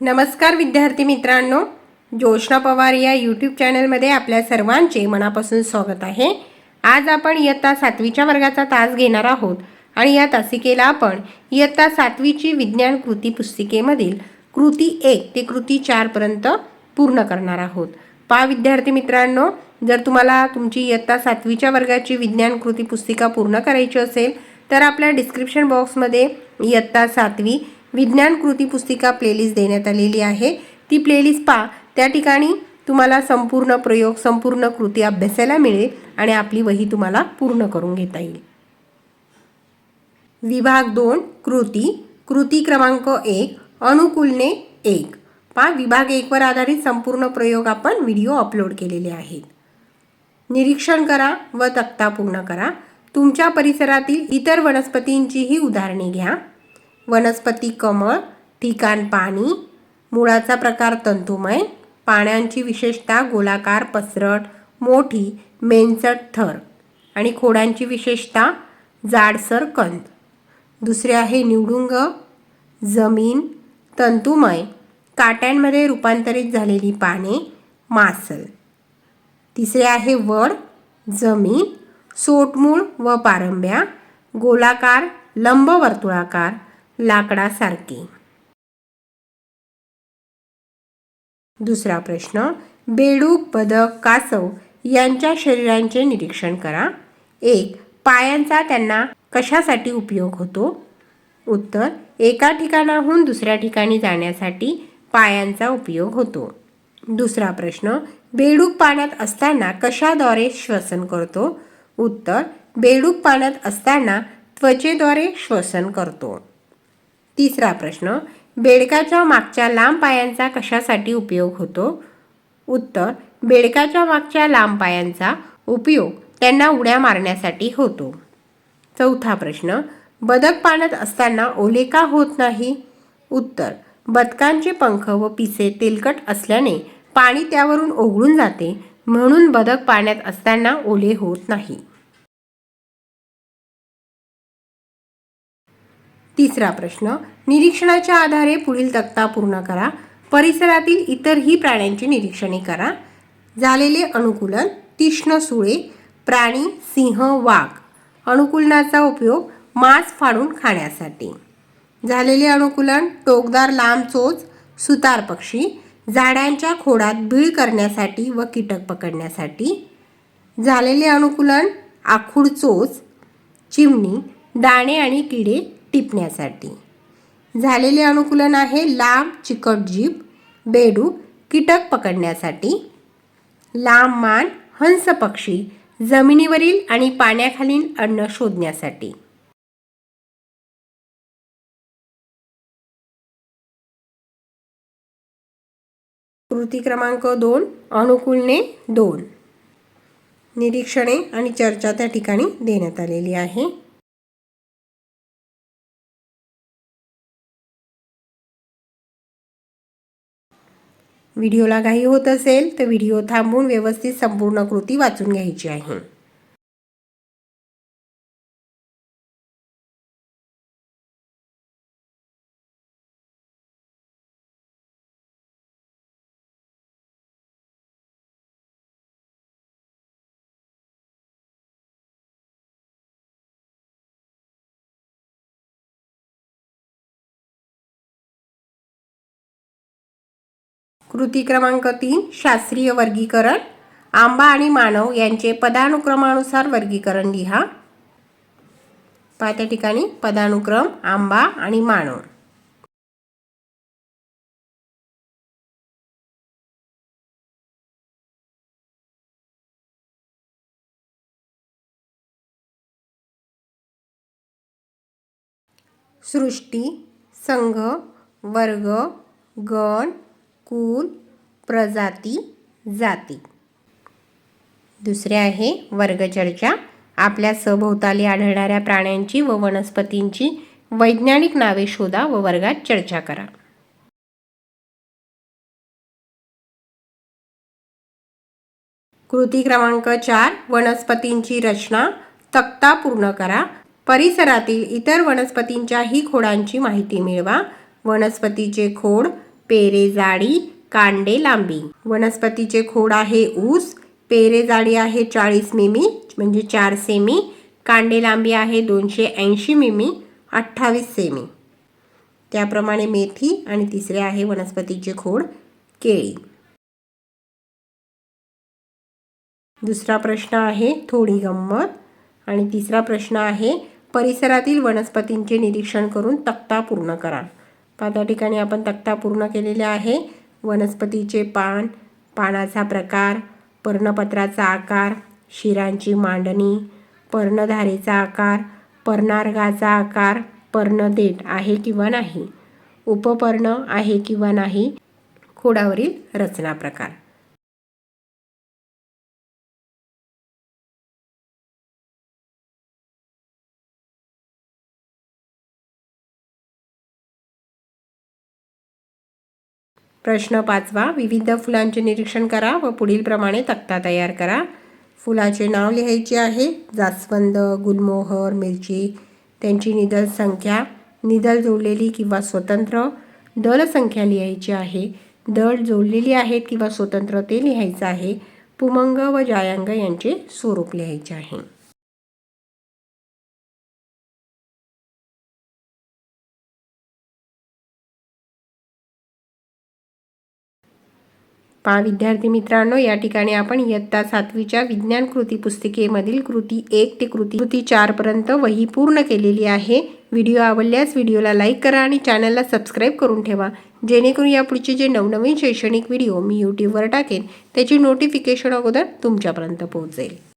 नमस्कार विद्यार्थी मित्रांनो जोशना पवार या यूट्यूब चॅनलमध्ये आपल्या सर्वांचे मनापासून स्वागत आहे. आज आपण इयत्ता सातवीच्या वर्गाचा तास घेणार आहोत आणि या तासिकेला आपण इयत्ता सातवीची विज्ञान कृती पुस्तिकेमधील कृती एक ते कृती चारपर्यंत पूर्ण करणार आहोत. पा विद्यार्थी मित्रांनो जर तुम्हाला तुमची इयत्ता सातवीच्या वर्गाची विज्ञान कृती पुस्तिका पूर्ण करायची असेल तर आपल्या डिस्क्रिप्शन बॉक्समध्ये इयत्ता सातवी विज्ञान कृती पुस्तिका प्लेलिस्ट देण्यात आलेली आहे. ती प्लेलिस्ट पहा. त्या ठिकाणी तुम्हाला संपूर्ण प्रयोग संपूर्ण कृती अभ्यासायला मिळेल आणि आपली वही तुम्हाला पूर्ण करून घेता येईल. विभाग दोन कृती. कृती क्रमांक एक अनुकूलने एक. पहा विभाग एकवर आधारित संपूर्ण प्रयोग आपण व्हिडिओ अपलोड केलेले आहेत. निरीक्षण करा व तक्ता पूर्ण करा. तुमच्या परिसरातील इतर वनस्पतींचीही उदाहरणे घ्या. वनस्पती कमळ ठिकाण पाणी मुळाचा प्रकार तंतुमय पाण्याची विशेषता गोलाकार पसरट मोठी मेनचट थर आणि खोडांची विशेषता जाडसर कंद. दुसरे आहे निवडुंग जमीन तंतुमय काट्यांमध्ये रूपांतरित झालेली पाने मासल. तिसरे आहे वड जमीन सोटमूळ व पारंब्या गोलाकार लंबवर्तुळाकार लाकडासारखे. दुसरा प्रश्न बेडूक बदक कासव यांच्या शरीरांचे निरीक्षण करा. एक पायांचा त्यांना कशासाठी उपयोग होतो? उत्तर एका ठिकाणाहून दुसऱ्या ठिकाणी जाण्यासाठी पायांचा उपयोग होतो. दुसरा प्रश्न बेडूक पाण्यात असताना कशाद्वारे श्वसन करतो? उत्तर बेडूक पाण्यात असताना त्वचेद्वारे श्वसन करतो. तिसरा प्रश्न बेडकाच्या मागच्या लांब पायांचा कशासाठी उपयोग होतो? उत्तर बेडकाच्या मागच्या लांब पायांचा उपयोग त्यांना उड्या मारण्यासाठी होतो. चौथा प्रश्न बदक पाण्यात असताना ओले का होत नाही? उत्तर बदकांचे पंख व पिसे तेलकट असल्याने पाणी त्यावरून ओघळून जाते म्हणून बदक पाण्यात असताना ओले होत नाही. तिसरा प्रश्न निरीक्षणाच्या आधारे पुढील तक्ता पूर्ण करा. परिसरातील इतरही प्राण्यांची निरीक्षणे करा. झालेले अनुकूलन तीक्ष्ण सुळे प्राणी सिंह वाघ. अनुकूलनाचा उपयोग मांस फाडून खाण्यासाठी. झालेले अनुकूलन टोकदार लांब चोच सुतार पक्षी झाडांच्या खोडात भीळ करण्यासाठी व कीटक पकडण्यासाठी. झालेले अनुकूलन आखूड चोच चिमणी दाणे आणि किडे टिपण्यासाठी. झालेले अनुकूलन आहे लांब चिकट जीभ बेडूक कीटक पकडण्यासाठी. लांब मान हंस पक्षी जमिनीवरील आणि पाण्याखालील अन्न शोधण्यासाठी. कृती क्रमांक दोन अनुकूलने दोन. निरीक्षणे आणि चर्चा त्या ठिकाणी देण्यात आलेली आहे. व्हिडिओला घाई होत असेल तर व्हिडिओ थांबून व्यवस्थित संपूर्ण कृती वाचून घ्यायची आहे. कृती क्रमांक तीन शास्त्रीय वर्गीकरण. आंबा आणि मानव यांचे पदानुक्रमानुसार वर्गीकरण लिहा. पहा त्या ठिकाणी पदानुक्रम आंबा आणि मानव. सृष्टी संघ वर्ग गण कुल प्रजाती जाती. दुसरे आहे वर्गचर्चा. आपल्या सभोवताली आढळणाऱ्या प्राण्यांची व वनस्पतींची वैज्ञानिक नावे शोधा व वर्गात चर्चा करा. कृती क्रमांक चार वनस्पतींची रचना तक्ता पूर्ण करा. परिसरातील इतर वनस्पतींच्याही खोडांची माहिती मिळवा. वनस्पतीचे खोड पेरे जाडी कांडे लांबी. वनस्पतीचे खोड आहे ऊस पेरे जाडी आहे चाळीस मिमी म्हणजे चार सेमी कांडे लांबी आहे दोनशे ऐंशी मिमी अठ्ठावीस सेमी. त्याप्रमाणे मेथी आणि तिसरे आहे वनस्पतीचे खोड केळी. दुसरा प्रश्न आहे थोडी गंमत आणि तिसरा प्रश्न आहे परिसरातील वनस्पतींचे निरीक्षण करून तक्ता पूर्ण करा. पहा त्या ठिकाणी आपण तक्ता पूर्ण केलेला आहे. वनस्पतीचे पान पानाचा प्रकार पर्णपत्राचा आकार शिरांची मांडणी पर्णधारेचा आकार पर्णार्गाचा आकार पर्णदेठ आहे किंवा नाही उपपर्ण आहे किंवा नाही खोडावरील रचना प्रकार. प्रश्न पाचवा विविध फुलांचे निरीक्षण करा व पुढील प्रमाणे तक्ता तयार करा. फुलाचे नाव लिहायचे आहे. जास्वंद गुलमोहर मिरची त्यांची निदल संख्या निदल जोडलेली किंवा स्वतंत्र दल संख्या लिहायची आहे. दळ जोडलेली आहेत किंवा स्वतंत्र ते लिहायचं आहे. पुमंग व जायांग यांचे स्वरूप लिहायचे आहे. पहा विद्यार्थी मित्रांनो या ठिकाणी आपण इयत्ता सातवीच्या विज्ञान कृती पुस्तिकेमधील कृती एक ते कृती कृती चारपर्यंत वही पूर्ण केलेली आहे. व्हिडिओ आवडल्यास व्हिडिओला लाईक करा आणि चॅनलला सबस्क्राईब करून ठेवा. जेणेकरून यापुढचे जे नवनवीन शैक्षणिक व्हिडिओ मी यूट्यूबवर टाकेन त्याची नोटिफिकेशन अगोदर तुमच्यापर्यंत पोहोचेल.